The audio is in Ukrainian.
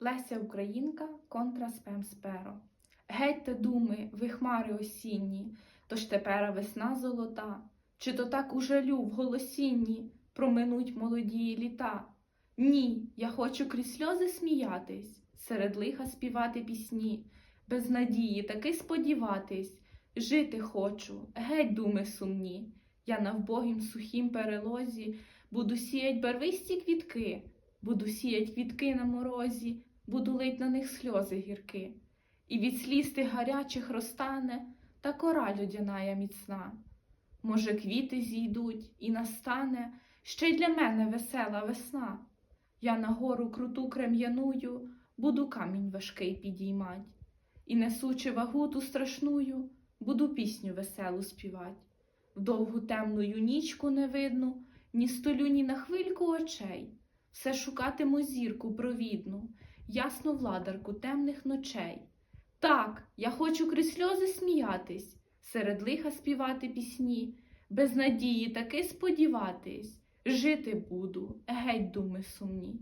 Леся Українка контра спем сперо. Гетьте думи, ви хмари осінні, тож тепера весна золота, чи то так у жалю в голосінні проминуть молоді літа? Ні, я хочу крізь сльози сміятись, серед лиха співати пісні, без надії таки сподіватись, жити хочу, геть думи сумні. Я на вбогім сухім перелозі буду сіять барвисті квітки, буду сіять квітки на морозі, буду лить на них сльози гірки. І від сліз тих гарячих розтане та кора людяная міцна. Може, квіти зійдуть і настане ще й для мене весела весна. Я на гору круту крем'яную буду камінь важкий підіймать, і несучи вагу ту страшную, буду пісню веселу співать. В довгу темную нічку не видно, ні столю, ні на хвильку очей. Все шукатиму зірку провідну, ясну владарку темних ночей. Так, я хочу крізь сльози сміятись, серед лиха співати пісні, без надії таки сподіватись, жити буду, геть думи сумні.